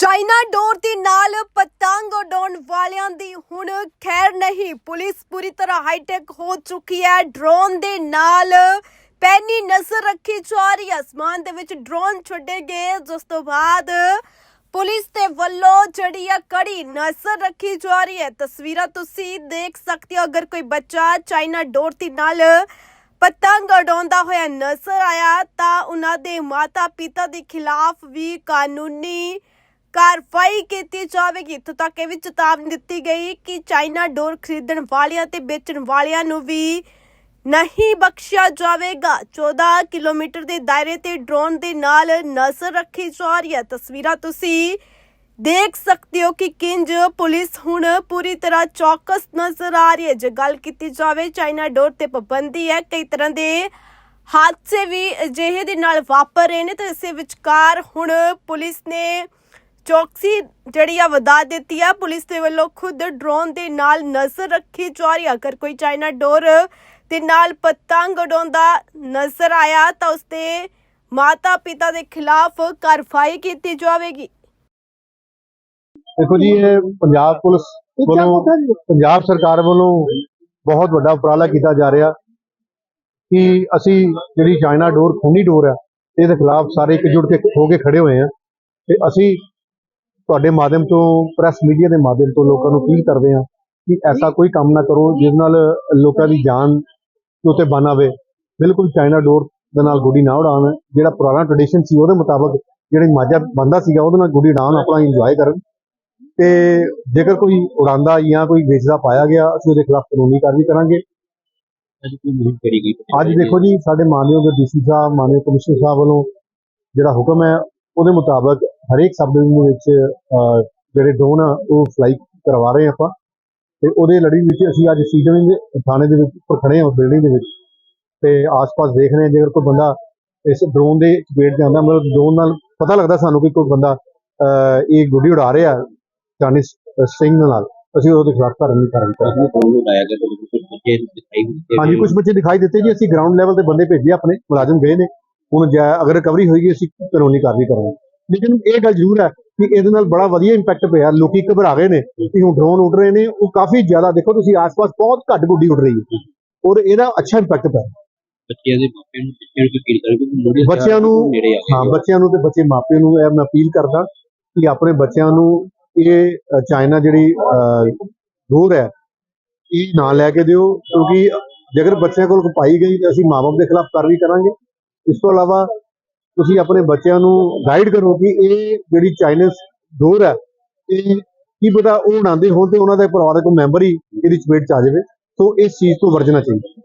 China ਡੋਰ ਦੇ ਨਾਲ ਪਤੰਗ ਉਡਾਉਣ ਵਾਲਿਆਂ ਦੀ ਹੁਣ ਖੈਰ ਨਹੀਂ। ਪੁਲਿਸ ਪੂਰੀ ਤਰ੍ਹਾਂ ਹਾਈਟੈਕ ਹੋ ਚੁੱਕੀ ਹੈ। ਡਰੋਨ ਦੇ ਨਾਲ ਪੈਨੀ ਨਜ਼ਰ ਰੱਖੀ ਜਾ ਰਹੀ ਹੈ। ਅਸਮਾਨ ਦੇ ਵਿੱਚ ਡਰੋਨ ਛੱਡੇ ਗਏ। ਜਿਸ ਤੋਂ ਬਾਅਦ ਪੁਲਿਸ ਦੇ ਵੱਲੋਂ ਜਿਹੜੀ ਆ ਕੜੀ ਨਜ਼ਰ ਰੱਖੀ ਜਾ ਰਹੀ ਹੈ। ਤਸਵੀਰਾਂ ਤੁਸੀਂ ਦੇਖ ਸਕਦੇ ਹੋ। ਅਗਰ ਕੋਈ ਬੱਚਾ ਚਾਈਨਾ ਡੋਰ ਦੇ ਨਾਲ ਪਤੰਗ ਉਡਾਉਂਦਾ ਹੋਇਆ ਨਜ਼ਰ ਆਇਆ ਤਾਂ ਉਹਨਾਂ ਦੇ ਮਾਤਾ ਪਿਤਾ ਦੇ ਖਿਲਾਫ ਵੀ ਕਾਨੂੰਨੀ ਕਾਰਵਾਈ ਕੀਤੀ ਜਾਵੇਗੀ। ਇੱਥੋਂ ਤੱਕ ਇਹ ਵੀ ਚੇਤਾਵਨੀ ਦਿੱਤੀ ਗਈ ਕਿ ਚਾਈਨਾ ਡੋਰ ਖਰੀਦਣ ਵਾਲਿਆਂ ਤੇ ਵੇਚਣ ਵਾਲਿਆਂ ਨੂੰ ਵੀ ਨਹੀਂ ਬਖਸ਼ਿਆ ਜਾਵੇਗਾ। 14 ਕਿਲੋਮੀਟਰ ਦੇ ਦਾਇਰੇ ਤੇ ਡਰੋਨ ਦੇ ਨਾਲ ਨਜ਼ਰ ਰੱਖੀ ਜਾ ਰਹੀ ਹੈ। ਤਸਵੀਰਾਂ ਤੁਸੀਂ ਦੇਖ ਸਕਦੇ ਹੋ ਕਿ ਕਿੰਜ ਪੁਲਿਸ ਹੁਣ ਪੂਰੀ ਤਰ੍ਹਾਂ ਚੌਕਸ ਨਜ਼ਰ ਆ ਰਹੀ ਹੈ। ਜੇ ਗੱਲ ਕੀਤੀ ਜਾਵੇ ਚਾਈਨਾ ਡੋਰ ਤੇ ਪਾਬੰਦੀ ਹੈ, ਕਈ ਤਰ੍ਹਾਂ ਦੇ ਹਾਦਸੇ ਵੀ ਅਜਿਹੇ ਦੇ ਨਾਲ ਵਾਪਰ ਰਹੇ ਨੇ ਤੇ ਇਸੇ ਵਿਚਕਾਰ ਹੁਣ ਪੁਲਿਸ ਨੇ ਚੌਕਸੀ ਜਿਹੜੀ ਆ ਵਧਾ ਦਿੱਤੀ ਆ। ਪੁਲਿਸ ਦੇ ਵੱਲੋਂ ਖੁਦ ਡਰੋਨ ਦੇ ਨਾਲ ਨਜ਼ਰ ਰੱਖੀ ਜਾ ਰਹੀ ਆ। ਅਗਰ ਕੋਈ ਚਾਈਨਾ ਡੋਰ ਦੇ ਨਾਲ ਪਤੰਗ ਉਡਾਉਂਦਾ ਨਜ਼ਰ ਆਇਆ ਤਾਂ ਉਸਦੇ ਮਾਤਾ ਪਿਤਾ ਦੇ ਖਿਲਾਫ ਕਾਰਵਾਈ ਕੀਤੀ ਜਾਵੇਗੀ। ਦੇਖੋ ਜੀ ਇਹ ਪੰਜਾਬ ਪੁਲਿਸ ਵੱਲੋਂ ਪੰਜਾਬ ਸਰਕਾਰ ਵੱਲੋਂ ਬਹੁਤ ਵੱਡਾ ਉਪਰਾਲਾ ਕੀਤਾ ਜਾ ਰਿਹਾ ਕਿ ਅਸੀਂ ਜਿਹੜੀ ਚਾਈਨਾ ਡੋਰ ਖੂਨੀ ਡੋਰ ਹੈ ਇਹਦੇ ਖਿਲਾਫ ਸਾਰੇ ਇਕਜੁੱਟ ਕੇ ਹੋ ਕੇ ਖੜੇ ਹੋਏ ਆ ਤੇ ਅਸੀਂ ਤੁਹਾਡੇ ਮਾਧਿਅਮ ਤੋਂ ਪ੍ਰੈਸ ਮੀਡੀਆ ਦੇ ਮਾਧਿਅਮ ਤੋਂ ਲੋਕਾਂ ਨੂੰ ਅਪੀਲ ਕਰਦੇ ਆ ਕਿ ਐਸਾ ਕੋਈ ਕੰਮ ਨਾ ਕਰੋ ਜਿਸ ਨਾਲ ਲੋਕਾਂ ਦੀ ਜਾਨ ਉੱਤੇ ਬਨ ਆਵੇ। ਬਿਲਕੁਲ ਚਾਈਨਾ ਡੋਰ ਦੇ ਨਾਲ ਗੁੱਡੀ ਨਾ ਉਡਾਉਣ ਜਿਹੜਾ ਪੁਰਾਣਾ ਟ੍ਰੈਡੀਸ਼ਨ ਸੀ ਉਹਦੇ ਮੁਤਾਬਕ ਜਿਹੜੀ ਮਾਝਾ ਬੰਦਾ ਸੀਗਾ ਉਹਦੇ ਨਾਲ ਗੁੱਡੀ ਉਡਾਉਣ ਆਪਣਾ ਇੰਜੋਏ ਕਰਨ। ਤੇ ਜੇਕਰ ਕੋਈ ਉਡਾਉਂਦਾ ਜਾਂ ਕੋਈ ਵੇਚਦਾ ਪਾਇਆ ਗਿਆ ਅਸੀਂ ਉਹਦੇ ਖਿਲਾਫ ਕਾਨੂੰਨੀ ਕਾਰਵਾਈ ਕਰਾਂਗੇ। ਅੱਜ ਦੇਖੋ ਜੀ ਸਾਡੇ ਮਾਨਯੋਗ ਡੀਸੀ ਸਾਹਿਬ ਮਾਨਯੋਗ ਕਮਿਸ਼ਨਰ ਸਾਹਿਬ ਵੱਲੋਂ ਜਿਹੜਾ ਹੁਕਮ ਹੈ ਉਹਦੇ ਮੁਤਾਬਕ ਹਰੇਕ ਸਬ ਡਿਵੀਜ਼ਨ ਵਿੱਚ ਜਿਹੜੇ ਡਰੋਨ ਆ ਉਹ ਫਲਾਈ ਕਰਵਾ ਰਹੇ ਆਪਾਂ। ਤੇ ਉਹਦੇ ਲੜੀ ਵਿੱਚ ਅਸੀਂ ਅੱਜ ਸੀਜ਼ਨ ਦੇ ਥਾਣੇ ਦੇ ਵਿੱਚ ਉੱਪਰ ਖੜੇ ਹਾਂ ਬਿਲਡਿੰਗ ਦੇ ਵਿੱਚ। ਤੇ ਆਸ-ਪਾਸ ਦੇਖ ਰਹੇ ਹਾਂ ਜੇਕਰ ਕੋਈ ਬੰਦਾ ਇਸ ਡਰੋਨ ਦੇ ਚਪੇਟ ਤੇ ਆਉਂਦਾ ਮਤਲਬ ਡਰੋਨ ਨਾਲ ਪਤਾ ਲੱਗਦਾ ਸਾਨੂੰ ਕਿ ਕੋਈ ਬੰਦਾ ਇਹ ਗੁੱਡੀ ਉਡਾ ਰਿਹਾ ਚਾਈਨੀਜ਼ ਸਟ੍ਰਿੰਗ ਨਾਲ। ਅਸੀਂ ਉਹਦੇ ਖਿਲਾਫ ਕਾਰਵਾਈ ਕਰਾਂਗੇ ਦਿਖਾਈ ਦਿੱਤੇ ਹਾਂਜੀ ਕੁਝ ਬੱਚੇ ਦਿਖਾਈ ਦਿੱਤੇ ਜੀ। ਅਸੀਂ ਗਰਾਊਂਡ ਲੈਵਲ ਤੇ ਬੰਦੇ ਭੇਜੇ ਆਪਣੇ ਮੁਲਾਜ਼ਮ ਗਏ ਨੇ। ਹੁਣ ਜੇ ਅਗਰ ਰਿਕਵਰੀ ਹੋਏਗੀ ਅਸੀਂ ਕਾਨੂੰਨੀ ਕਾਰਵਾਈ ਕਰਾਂਗੇ। ਲੇਕਿਨ ਇਹ ਗੱਲ ਜ਼ਰੂਰ ਹੈ ਕਿ ਇਹਦੇ ਨਾਲ ਬੜਾ ਵਧੀਆ ਇੰਪੈਕਟ ਪਿਆ। ਲੋਕੀ ਘਬਰਾ ਗਏ ਨੇ ਕਿ ਹੁਣ ਡਰੋਨ ਉੱਡ ਰਹੇ ਨੇ ਉਹ ਕਾਫੀ ਜ਼ਿਆਦਾ ਦੇਖੋ ਤੁਸੀਂ ਆਸ-ਪਾਸ ਬਹੁਤ ਘੱਟ ਗੁੱਡੀ ਉੱਡ ਰਹੀ ਹੈ ਔਰ ਇਹਦਾ ਅੱਛਾ ਇੰਪੈਕਟ ਪਿਆ। ਬੱਚਿਆਂ ਦੇ ਮਾਪਿਆਂ ਨੂੰ ਬੱਚਿਆਂ ਨੂੰ ਅਪੀਲ ਬੱਚਿਆਂ ਨੂੰ ਹਾਂ ਬੱਚਿਆਂ ਨੂੰ ਤੇ ਬੱਚੇ ਮਾਪਿਆਂ ਨੂੰ ਇਹ ਮੈਂ ਅਪੀਲ ਕਰਦਾ ਕਿ ਆਪਣੇ ਬੱਚਿਆਂ ਨੂੰ ਇਹ ਚਾਈਨਾ ਜਿਹੜੀ ਰੋਰ ਹੈ ਇਹ ਨਾ ਲੈ ਕੇ ਦਿਓ ਕਿਉਂਕਿ ਜੇਕਰ ਬੱਚਿਆਂ ਕੋਲ ਪਾਈ ਗਈ ਤਾਂ ਅਸੀਂ ਮਾਪੇ ਦੇ ਖਿਲਾਫ ਕਾਰਵਾਈ ਕਰਾਂਗੇ। ਇਸ ਤੋਂ ਇਲਾਵਾ ਤੁਸੀਂ ਆਪਣੇ ਬੱਚਿਆਂ ਨੂੰ ਗਾਈਡ ਕਰੋ ਕਿ ਇਹ ਜਿਹੜੀ ਚਾਈਨੀਜ਼ ਡੋਰ ਹੈ, ਇਹ ਕੀ ਪਤਾ ਉਹ ਉਡਾਉਂਦੇ ਹੋਣ ਤੇ ਉਹਨਾਂ ਦੇ ਪਰਿਵਾਰ ਦਾ ਕੋਈ ਮੈਂਬਰ ਹੀ ਇਹਦੀ ਚਪੇਟ ਚ ਆ ਜਾਵੇ। ਸੋ ਇਸ ਚੀਜ਼ ਤੋਂ ਵਰਜਣਾ ਚਾਹੀਦਾ।